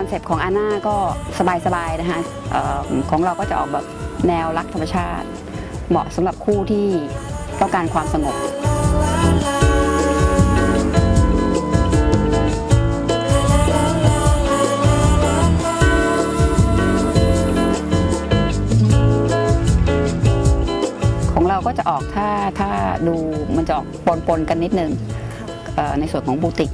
อนเซปต์ของอาน่าก็สบายๆนะคะออของเราก็จะออกแบบแนวรักธรรมชาติ เหมาะสำหรับคู่ที่ต้องการความสงบของเราก็จะออกถ้าถ้าดูมันจะออกปนๆกันนิดนึงในส่วนของบูติก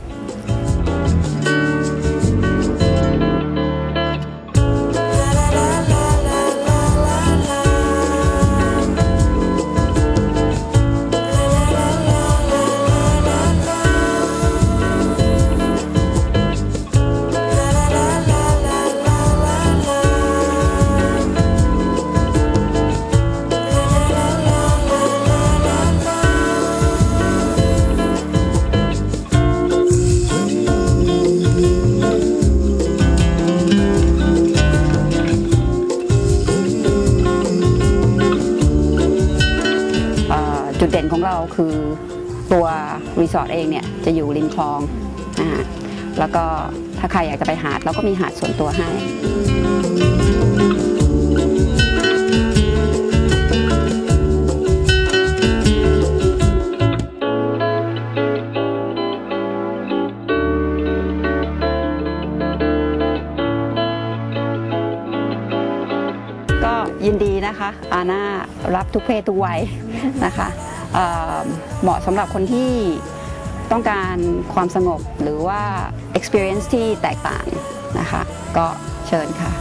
จุดเด่นของเราคือตัวรีสอร์ทเองเนี่ยจะอยู่ริมคลองนะฮะแล้วก็ถ้าใครอยากจะไปหาดเราก็มีหาดส่วนตัวให้ก็ยินดีนะคะอาน่ารับทุกเพศทุกวัยนะคะ เหมาะสำหรับคนที่ต้องการความสงบหรือว่า experience ที่แตกต่างนะคะ ก็เชิญค่ะ